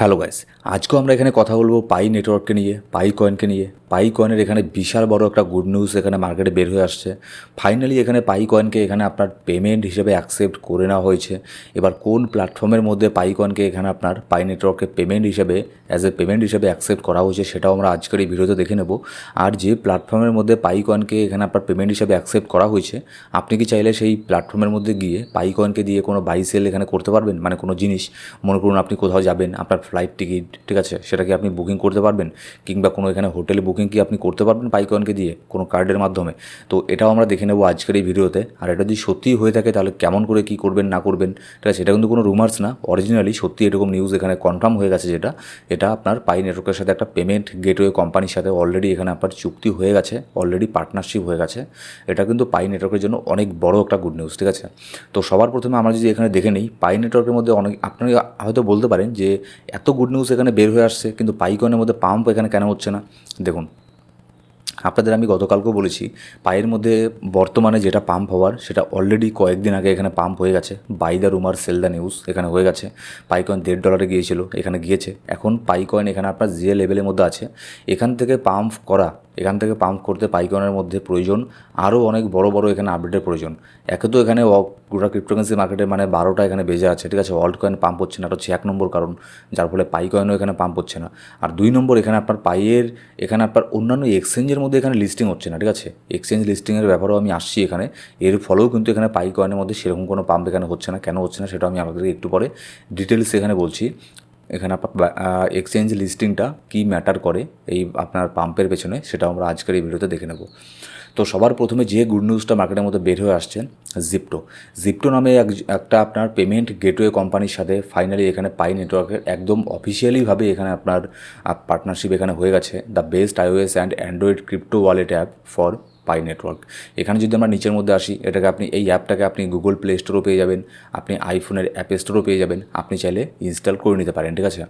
Hello guys আজকেও আমরা এখানে কথা বলব পাই নেটওয়ার্ককে নিয়ে পাই কয়েনকে নিয়ে। পাই কয়েনের এখানে বিশাল বড় একটা গুড নিউজ এখানে মার্কেটে বের হয়ে আসছে। ফাইনালি এখানে পাই কয়েনকে এখানে আপনার পেমেন্ট হিসেবে অ্যাকসেপ্ট করে নেওয়া হয়েছে। এবার কোন প্ল্যাটফর্মের মধ্যে পাই কয়েনকে এখানে আপনার পাই নেটওয়ার্কে পেমেন্ট হিসেবে অ্যাজ এ পেমেন্ট হিসেবে অ্যাকসেপ্ট করা হয়েছে সেটাও আমরা আজকের এই ভিডিওতে দেখে নেব। আর যে প্ল্যাটফর্মের মধ্যে পাই কয়েনকে এখানে আপনার পেমেন্ট হিসেবে অ্যাকসেপ্ট করা হয়েছে, আপনি কি চাইলে সেই প্ল্যাটফর্মের মধ্যে গিয়ে পাই কয়েনকে দিয়ে কোনো বাই সেল এখানে করতে পারবেন? মানে কোনো জিনিস, মনে করুন আপনি কোথাও যাবেন, আপনার ফ্লাইট টিকিট ঠিক আছে সেটা কি আপনি বুকিং করতে পারবেন, কিংবা কোনো এখানে হোটেলে বুকিং কি আপনি করতে পারবেন পাইকনকে দিয়ে কোনো কার্ডের মাধ্যমে? তো এটাও আমরা দেখে নেব আজকের এই ভিডিওতে। আর এটা যদি সত্যিই হয়ে থাকে তাহলে কেমন করে কি করবেন, না করবেন, ঠিক আছে? এটা কিন্তু কোনো রুমার্স না। অরিজিনালি সত্যি এরকম নিউজ এখানে কনফার্ম হয়ে গেছে যেটা, এটা আপনার পাই নেটওয়ার্কের সাথে একটা পেমেন্ট গেটওয়ে কোম্পানির সাথে অলরেডি এখানে আপনার চুক্তি হয়ে গেছে অলরেডি পার্টনারশিপ হয়ে গেছে। এটা কিন্তু পাই নেটওয়ার্কের জন্য অনেক বড় একটা গুড নিউজ ঠিক আছে? তো সবার প্রথমে আমরা যদি এখানে দেখে নিই পাই নেটওয়ার্কের মধ্যে অনেক, আপনি হয়তো বলতে পারেন যে এত গুড নিউজ এখানে বের হয়ে আসছে, কিন্তু পাইকনের মধ্যে পাম্প এখানে কেন হচ্ছে না? দেখুন আপনাদের আমি গতকালকেও বলেছি, পায়ের মধ্যে বর্তমানে যেটা পাম্প হওয়ার, সেটা অলরেডি কয়েকদিন আগে এখানে পাম্প হয়ে গেছে। By the rumour sell the news এখানে হয়ে গেছে। পাইকয়েন দেড় ডলারে গিয়েছিল, এখানে গিয়েছে। এখন পাই কয়েন এখানে আপনার যে লেভেলের মধ্যে আছে, এখান থেকে পাম্প করা এখান থেকে পাম্প করতে পাইকনের মধ্যে প্রয়োজন। আরও অনেক বড় বড় এখানে আপডেটের প্রয়োজন। একে তো এখানে গোটা ক্রিপ্টোকারেন্সি মার্কেটে মানে বারোটা এখানে বেজে আছে, ঠিক আছে? অল্ট কয়েন পাম্প হচ্ছে না, এটা হচ্ছে এক নম্বর কারণ, যার ফলে পাই কয়েনও এখানে পাম্প হচ্ছে না। আর দুই নম্বর, এখানে আপনার পাইয়ের, এখানে আপনার অন্যান্য এক্সচেঞ্জের মধ্যে এখানে লিস্টিং হচ্ছে না, ঠিক আছে? এক্সচেঞ্জ লিস্টিংয়ের ব্যাপারেও আমি আসছি এখানে। এর ফলেও কিন্তু এখানে পাই কয়েনের মধ্যে সেরকম কোনো পাম্প এখানে হচ্ছে না। কেন হচ্ছে না সেটা আমি আপনাদেরকে একটু পরে ডিটেলস এখানে বলছি। এখানে এক্সচেঞ্জ লিস্টিংটা কী ম্যাটার করে এই আপনার পাম্পের পেছনে, সেটা আমরা আজকের এই ভিডিওতে দেখে নেব। তো সবার প্রথমে যে গুড নিউজটা মার্কেটের মধ্যে বের হয়ে আসছেন জিপটো জিপটো নামে এক একটা আপনার পেমেন্ট গেটওয়ে কোম্পানির সাথে ফাইনালি এখানে পাই নেটওয়ার্কের একদম অফিসিয়ালিভাবে এখানে আপনার পার্টনারশিপ এখানে হয়ে গেছে। The best iOS and Android crypto wallet app for Pi network এখানে যদি আমরা নিচের মধ্যে আসি, এটাকে আপনি, এই অ্যাপটাকে আপনি গুগল প্লে স্টোরও পেয়ে যাবেন, আপনি আইফোনের অ্যাপ স্টোরও পেয়ে যাবেন, আপনি চাইলে ইনস্টল করে নিতে পারেন, ঠিক আছে?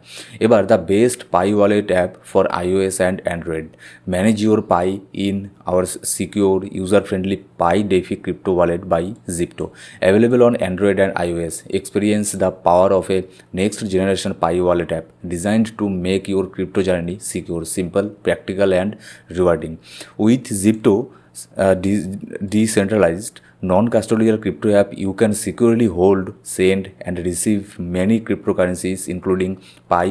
এবার the best Pi wallet app for iOS and Android manage your Pi in our secure user friendly Pi DeFi crypto wallet by Zipto available on Android and iOS experience the power of a next generation Pi wallet app designed to make your crypto journey secure simple practical and rewarding with Zipto uh, de- decentralized non-custodial crypto app you can securely hold send and receive many cryptocurrencies including pi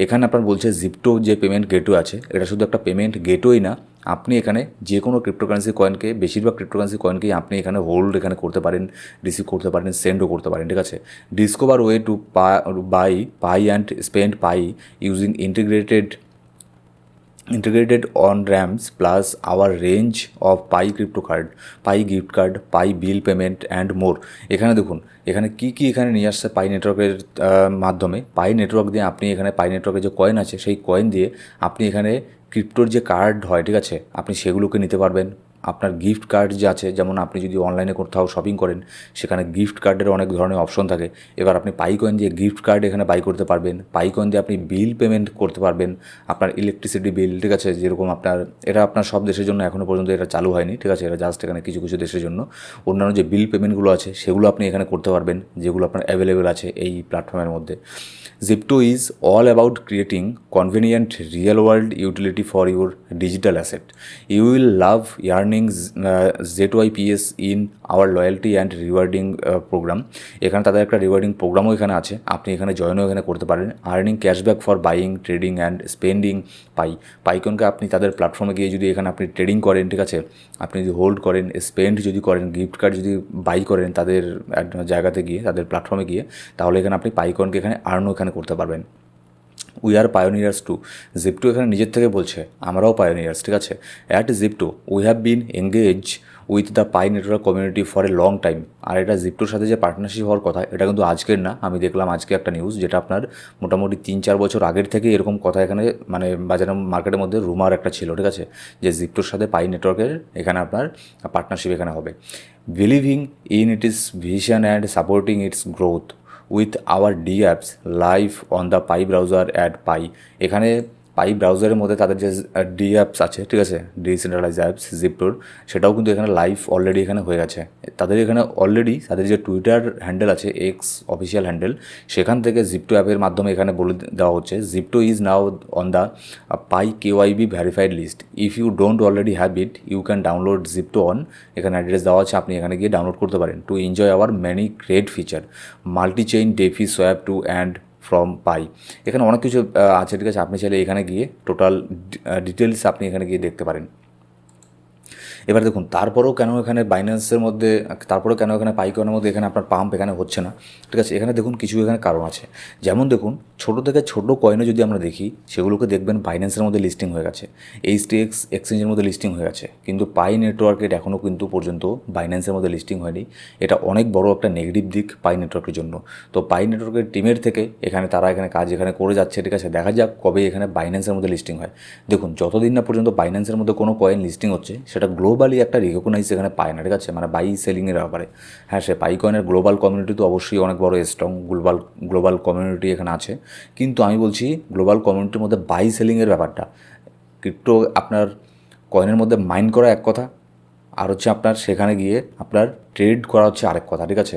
এখানে আপনার বলছে জিপটো যে payment gateway আছে এটা শুধু একটা payment gateway না আপনি এখানে যে কোনো ক্রিপ্টোকারেন্সি কয়েনকে বেশিরভাগ ক্রিপ্টোকারেন্সি কয়েনকেই আপনি এখানে হোল্ড এখানে করতে পারেন রিসিভ করতে পারেন সেন্ডও করতে পারেন ঠিক আছে? Discover ways to pay buy Pi and spend Pi using integrated integrated on ramps plus our range of Pi crypto card Pi gift card Pi bill payment and more এখানে দেখুন, এখানে কি কি এখানে নিয়ে আসছে পাই নেটওয়ার্কের মাধ্যমে? পাই নেটওয়ার্ক দিয়ে আপনি এখানে পাই নেটওয়ার্কের যে কয়েন আছে, সেই কয়েন দিয়ে আপনি এখানে ক্রিপ্টোর যে কার্ড হয়, ঠিক আছে? আপনি সেগুলোকে নিতে পারবেন। আপনার গিফট কার্ড যে আছে, যেমন আপনি যদি অনলাইনে কোথাও শপিং করেন, সেখানে গিফট কার্ডের অনেক ধরনের অপশন থাকে। এবার আপনি পাই কয়েন দিয়ে গিফট কার্ড এখানে বাই করতে পারবেন। পাইকয়েন দিয়ে আপনি বিল পেমেন্ট করতে পারবেন। আপনার ইলেকট্রিসিটি বিল ঠিক আছে? যেরকম আপনার, এটা আপনার সব দেশের জন্য এখনও পর্যন্ত এটা চালু হয়নি, ঠিক আছে? এটা জাস্ট এখানে কিছু কিছু দেশের জন্য। অন্যান্য যে বিল পেমেন্টগুলো আছে, সেগুলো আপনি এখানে করতে পারবেন, যেগুলো আপনার অ্যাভেলেবেল আছে এই প্ল্যাটফর্মের মধ্যে। Zipto is all about creating convenient real world utility for your digital asset you will love earning Z Y PS in our loyalty and rewarding program এখানে তাদের একটা রিওয়ার্ডিং প্রোগ্রামও এখানে আছে। আপনি এখানে জয়েনও এখানে করতে পারেন। Earning cashback for buying trading and spending Pi পাইকনকে আপনি তাদের প্ল্যাটফর্মে গিয়ে যদি এখানে আপনি ট্রেডিং করেন, ঠিক আছে? আপনি যদি হোল্ড করেন স্পেন্ড যদি করেন গিফট কার্ড যদি বাই করেন তাদের জায়গাতে গিয়ে, তাদের প্ল্যাটফর্মে গিয়ে, তাহলে এখানে আপনি পাইকনকে এখানে আর্নও এখানে করতে পারবেন। We are pioneers to Zipto এখানে নিজের থেকে বলছে, আমরাও পায়োনিয়ার্স ঠিক আছে? At Zipto we have been engage with the Pi network community for a long time আর এটা জিপটোর সাথে যে পার্টনারশিপ হওয়ার কথা, এটা কিন্তু আজকের না। আমি দেখলাম আজকে একটা নিউজ যেটা আপনার মোটামুটি তিন চার বছর আগের থেকে এরকম কথা এখানে মানে বাজারের মার্কেটের মধ্যে রুমার একটা ছিল, ঠিক আছে? যে জিপটোর সাথে পাই নেটওয়ার্কের এখানে আপনার পার্টনারশিপ এখানে হবে। Believing in it is vision and supporting its growth with our D apps live on the Pi browser add Pi এখানে পাই ব্রাউজারের মধ্যে তাদের যে ডি অ্যাপস আছে, ঠিক আছে? ডিসেন্ট্রালাইজ অ্যাপস জিপটোর সেটাও কিন্তু এখানে লাইভ অলরেডি এখানে হয়ে গেছে। তাদের এখানে অলরেডি তাদের যে টুইটার হ্যান্ডেল আছে এক্স অফিসিয়াল হ্যান্ডেল সেখান থেকে জিপটো অ্যাপের মাধ্যমে এখানে বলে দেওয়া হচ্ছে। Zipto is now on the Pi KYB verified list if you don't already have it you can download Zipto on এখানে অ্যাড্রেস দেওয়া আছে, আপনি এখানে গিয়ে ডাউনলোড করতে পারেন। To enjoy our many great feature multi chain DeFi swap to and from Pi এখানে অনেক কিছু আছে, ঠিক আছে? আপনি চাইলে এখানে গিয়ে টোটাল ডিটেলস আপনি এখানে গিয়ে দেখতে পারেন। এবার দেখুন, তারপরেও কেন এখানে বাইন্যান্সের মধ্যে, তারপরেও কেন এখানে পাইকনের মধ্যে এখানে আপনার পাম্প এখানে হচ্ছে না? ঠিক আছে, এখানে দেখুন কিছু এখানে কারণ আছে। যেমন দেখুন, ছোটো থেকে ছোটো কয়েনে যদি আমরা দেখি, সেগুলোকে দেখবেন বাইন্যান্সের মধ্যে লিস্টিং হয়ে গেছে। এইচ টি এক্স এক্সচেঞ্জের মধ্যে লিস্টিং হয়ে গেছে। কিন্তু পাই নেটওয়ার্কের এখনও কিন্তু পর্যন্ত বাইন্যান্সের মধ্যে লিস্টিং হয়নি। এটা অনেক বড় একটা নেগেটিভ দিক পাই নেটওয়ার্কের জন্য। তো পাই নেটওয়ার্কের টিমের থেকে এখানে তারা এখানে কাজ এখানে করে যাচ্ছে, ঠিক আছে? দেখা যাক কবে এখানে বাইন্যান্সের মধ্যে লিস্টিং হয়। দেখুন, যতদিন না পর্যন্ত বাইন্যান্সের মধ্যে কোনো কয়েন লিস্টিং হচ্ছে, সেটা গ্লোবালি একটা রিকগনাইজ এখানে পায় না ঠিক আছে মানে বাই সেলিংয়ের ব্যাপারে। হ্যাঁ সে পাই কয়েনের গ্লোবাল কমিউনিটি তো অবশ্যই অনেক বড় স্ট্রং গ্লোবাল গ্লোবাল কমিউনিটি এখানে আছে। কিন্তু আমি বলছি গ্লোবাল কমিউনিটির মধ্যে বাই সেলিংয়ের ব্যাপারটা। ক্রিপ্টো আপনার কয়েনের মধ্যে মাইন্ড করা এক কথা, আর হচ্ছে আপনার সেখানে গিয়ে আপনার ট্রেড করা হচ্ছে আরেক কথা, ঠিক আছে?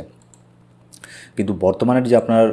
কিন্তু বর্তমানের যে আপনার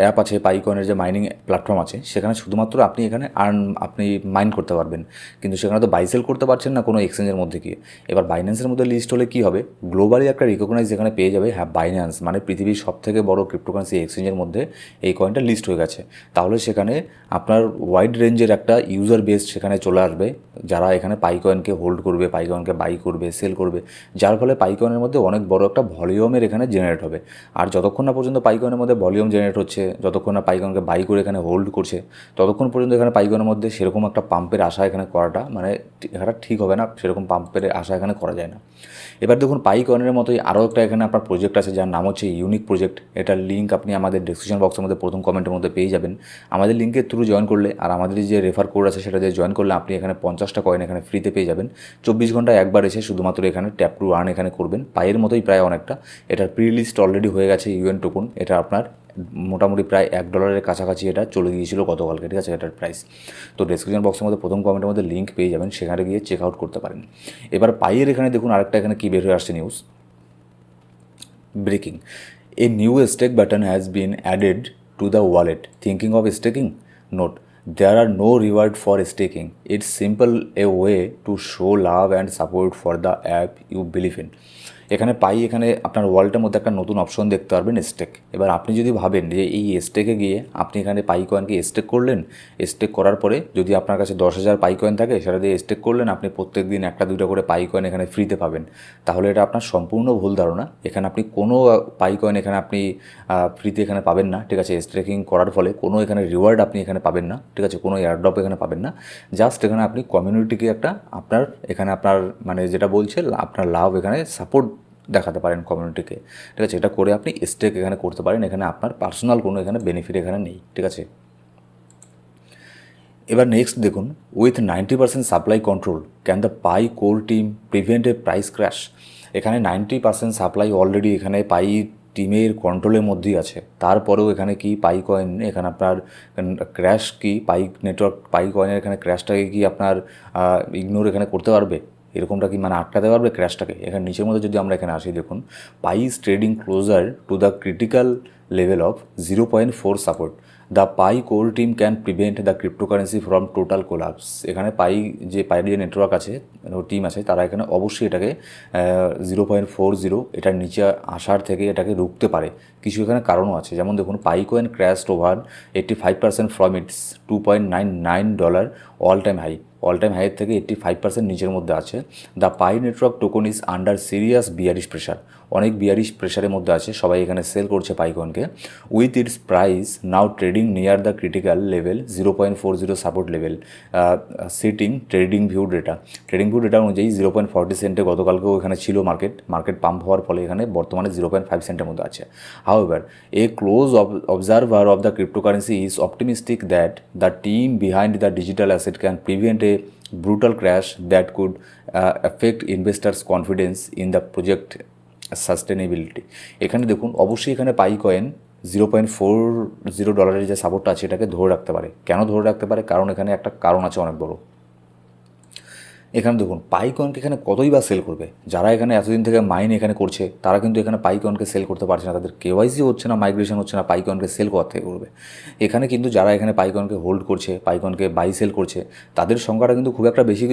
অ্যাপ আছে পাইকনের যে মাইনিং প্ল্যাটফর্ম আছে, সেখানে শুধুমাত্র আপনি এখানে আর্ন আপনি মাইন করতে পারবেন। কিন্তু সেখানে তো বাইসেল করতে পারছেন না কোনো এক্সচেঞ্জের মধ্যে গিয়ে। এবার বাইন্যান্সের মধ্যে লিস্ট হলে কী হবে? গ্লোবালি একটা রিকগনাইজ যেখানে পেয়ে যাবে হ্যাঁ বাইন্যান্স মানে পৃথিবীর সব থেকে বড় ক্রিপ্টোকারেন্সি এক্সচেঞ্জের মধ্যে এই কয়েনটা লিস্ট হয়ে গেছে। তাহলে সেখানে আপনার ওয়াইড রেঞ্জের একটা ইউজার বেস সেখানে চলে আসবে, যারা এখানে পাইকয়েনকে হোল্ড করবে পাইকয়েনকে বাই করবে সেল করবে। যার ফলে পাইকয়েনের মধ্যে অনেক বড় একটা ভলিউমের এখানে জেনারেট হবে। আর যতক্ষণ না পর্যন্ত পাইকয়েনের মধ্যে ভলিউম জেনারেট হচ্ছে, যতক্ষণ না পাইকয়েনকে বাই করে এখানে হোল্ড করছে, ততক্ষণ পর্যন্ত এখানে পাইকয়েনের মধ্যে সেরকম একটা পাম্পের আশা এখানে করাটা মানে এটা ঠিক হবে না, সেরকম পাম্পের আশা এখানে করা যায় না। এবার দেখুন পাইকয়েনের মতোই আরও একটা এখানে আপনার প্রজেক্ট আছে, যার নাম হচ্ছে ইউনিক প্রজেক্ট এটার লিঙ্ক আপনি আমাদের ডিসক্রিপশন বক্সের মধ্যে প্রথম কমেন্টের মধ্যে পেয়ে যাবেন। আমাদের লিঙ্কের থ্রু জয়েন করলে আর আমাদের যে রেফার কোড আছে সেটা দিয়ে জয়েন করলে আপনি এখানে পঞ্চাশটা কয়েন এখানে ফ্রিতে পেয়ে যাবেন। চব্বিশ ঘণ্টা একবার এসে শুধুমাত্র এখানে ট্যাপ টু আর্ন এখানে করবেন। পায়ের মতোই প্রায় অনেকটা। এটার প্রি লিস্ট অলরেডি হয়ে গেছে ইউএন ইউএন টোকন, এটা আপনার মোটামুটি প্রায় এক ডলারের কাছাকাছি এটা চলে গিয়েছিল গতকালকে, ঠিক আছে? এটার প্রাইস তো ডিসক্রিপশন বক্সের মধ্যে, প্রথম কমেন্টের মধ্যে লিঙ্ক পেয়ে যাবেন, সেখানে গিয়ে চেক আউট করতে পারেন। এবার পাইয়ের এখানে দেখুন, আরেকটা এখানে কী বের হয়ে আসছে news breaking a new stake button has been added to the wallet thinking of staking note there are no reward for staking it's simple a way to show love and support for the app you believe in এখানে Pi, এখানে আপনার ওয়ালেটের মধ্যে একটা নতুন option দেখতে পারবেন stake এবার আপনি যদি ভাবেন যে এই স্টেকে গিয়ে আপনি এখানে পাই কয়েনকে স্টেক করলেন স্টেক করার পরে যদি আপনার কাছে দশ হাজার পাই কয়েন থাকে, সেটা দিয়ে স্টেক করলেন, আপনি প্রত্যেক দিন একটা দুটো করে পাই কয়েন এখানে ফ্রিতে পাবেন। তাহলে এটা আপনার সম্পূর্ণ ভুল ধারণা। এখানে আপনি কোনো পাই কয়েন এখানে আপনি ফ্রিতে এখানে পাবেন না, ঠিক আছে? স্ট্রেকিং করার ফলে কোনো এখানে রিওয়ার্ড আপনি এখানে পাবেন না, ঠিক আছে? কোনো এয়ারড্রপ এখানে পাবেন না। জাস্ট এখানে আপনি কমিউনিটিকে একটা, আপনার, এখানে আপনার মানে যেটা বলছে, আপনার লাভ এখানে সাপোর্ট দেখাতে পারেন কমিউনিটিকে ঠিক আছে? এটা করে আপনি স্টেক এখানে করতে পারেন, এখানে আপনার পার্সোনাল কোনো এখানে বেনিফিট এখানে নেই, ঠিক আছে? এবার নেক্সট দেখুন with ninety percent supply control can the Pi core team prevent a price crash এখানে নাইনটি পার্সেন্ট সাপ্লাই অলরেডি এখানে পাই টিমের কন্ট্রোলের মধ্যেই আছে। তারপরেও এখানে কি পাই কয়েন এখানে আপনার ক্র্যাশ কি? পাই নেটওয়ার্ক পাই কয়েনের এখানে ক্র্যাশটাকে কি আপনার ইগনোর এখানে করতে পারবে? এরকমটা কি মানে আটকাতে পারবে ক্র্যাশটাকে এখানে নিচের মধ্যে যদি আমরা এখানে আসি, দেখুন Pi's trading closer to the critical level of zero point four support the Pi core team can prevent the cryptocurrency from total collapse এখানে পাই যে পাইয়ের যে নেটওয়ার্ক আছে টিম আছে, তারা এখানে অবশ্যই এটাকে জিরো পয়েন্ট ফোর জিরো এটার নিচে আসার থেকে এটাকে রুখতে পারে। কিছু এখানে কারণও আছে। যেমন দেখুন Pi coin crashed over eighty five percent from its two point nine nine dollar all time high all time হাইয়ের থেকে এইট্টি ফাইভ পার্সেন্ট নিচের মধ্যে আছে। The Pi network token is under serious bearish pressure অনেক bearish প্রেশারের মধ্যে আছে, সবাই এখানে সেল করছে পাইকনকে with its price now trading near the critical level zero point four zero support level sitting trading view data trading view data অনুযায়ী zero point forty সেন্টে গতকালকেও এখানে ছিল মার্কেট মার্কেট পাম্প হওয়ার ফলে এখানে বর্তমানে জিরো পয়েন্ট ফাইভ সেন্টের মধ্যে আছে। However a close observer of the cryptocurrency is optimistic that the team behind the digital asset can prevent a brutal crash that could uh, affect investors' confidence in the project sustainability এখানে দেখুন অবশ্যই এখানে Pi coin zero point four zero ডলারের যে সাপোর্টটা আছে এটাকে ধরে রাখতে পারে। কেন ধরে রাখতে পারে? কারণ এখানে একটা কারণ আছে অনেক বড়। এখানে দেখুন পাইকনকে এখানে কতই বা সেল করবে? যারা এখানে এতদিন থেকে মাইন এখানে করছে, তারা কিন্তু এখানে পাইকনকে সেল করতে পারছে না। তাদের কেওয়াইসি হচ্ছে না মাইগ্রেশন হচ্ছে না পাইকনকে সেল কোথা থেকে করবে। এখানে কিন্তু যারা এখানে পাইকনকে হোল্ড করছে পাইকনকে বাই সেল করছে, তাদের সংখ্যাটা কিন্তু খুব একটা বেশি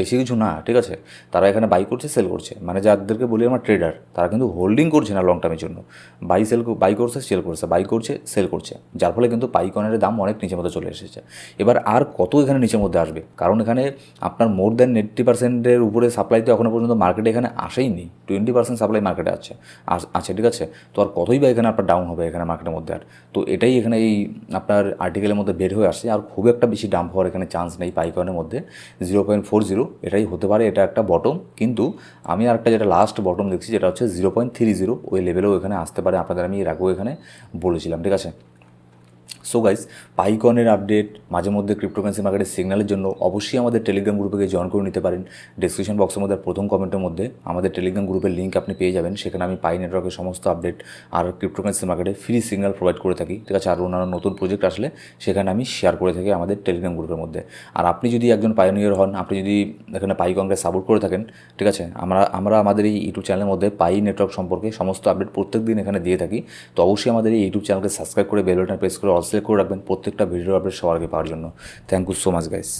বেশি কিছু না, ঠিক আছে? তারা এখানে বাই করছে সেল করছে। মানে যাদেরকে বলি আমার ট্রেডার তারা কিন্তু হোল্ডিং করছে না লং টার্মের জন্য। বাই সেল বাই করছে সেল করছে বাই করছে সেল করছে। যার ফলে কিন্তু পাইকনের দাম অনেক নিচের মধ্যে চলে এসেছে। এবার আর কত এখানে নিচের মধ্যে আসবে? কারণ এখানে আপনার মোর দ্যান এইট্টি পার্সেন্টের উপরে সাপ্লাই তো এখনও পর্যন্ত মার্কেটে এখানে আসেইনি। টোয়েন্টি পার্সেন্ট সাপ্লাই মার্কেটে আছে। আছে, ঠিক আছে? তো আর কতই বা এখানে আপনার ডাউন হবে এখানে মার্কেটের মধ্যে আর? তো এটাই এখানে এই আপনার আর্টিকেলের মধ্যে বের হয়ে আসছে। আর খুব একটা বেশি ডাম্প হওয়ার এখানে চান্স নেই পাইকনের মধ্যে। জিরো পয়েন্ট ফোর জিরো এটাই হতে পারে, এটা একটা বটম কিন্তু আমি আর একটা যেটা লাস্ট বটম দেখছি, যেটা হচ্ছে জিরো পয়েন্ট থ্রি জিরো ওই লেভেলেও এখানে আসতে পারে। আপনাদের আমি এর আগেও এখানে বলেছিলাম, ঠিক আছে? সো গাইস পাইকনের আপডেট মাঝে মধ্যে ক্রিপ্টোকারেন্সি মার্কেটের সিগন্যালের জন্য অবশ্যই আমাদের টেলিগ্রাম গ্রুপে জয়েন করে নিতে পারেন। ডিসক্রিপশন বক্সের মধ্যে, প্রথম কমেন্টের মধ্যে আমাদের টেলিগ্রাম গ্রুপের লিঙ্ক আপনি পেয়ে যাবেন। সেখানে আমি পাই নেটওয়ার্কের সমস্ত আপডেট আর ক্রিপ্টোকারেন্সি মার্কেটে ফ্রি সিগন্যাল প্রোভাইড করে থাকি। ঠিক আছে, আর অন্যান্য নতুন প্রজেক্ট আসলে সেখানে আমি শেয়ার করে থাকি আমাদের টেলিগ্রাম গ্রুপের মধ্যে। আর আপনি যদি একজন পাইনিয়র হন, আপনি যদি এখানে পাইকনকে সাপোর্ট করে থাকেন, ঠিক আছে, আমরা আমরা আমাদের এই ইউটিউব চ্যানেলের মধ্যে পাই নেটওয়ার্ক সম্পর্কে সমস্ত আপডেট প্রত্যেক দিন এখানে দিয়ে থাকি। তো অবশ্যই আমাদের এই ইউটিউব চ্যানেলকে সাবস্ক্রাইব করে বেল বাটন প্রেস করে অল সিলেক্ট করে রাখবেন প্রত্যেকটা ভিডিও আপডেট সবার আগে পাওয়ার জন্য। Thank you so much guys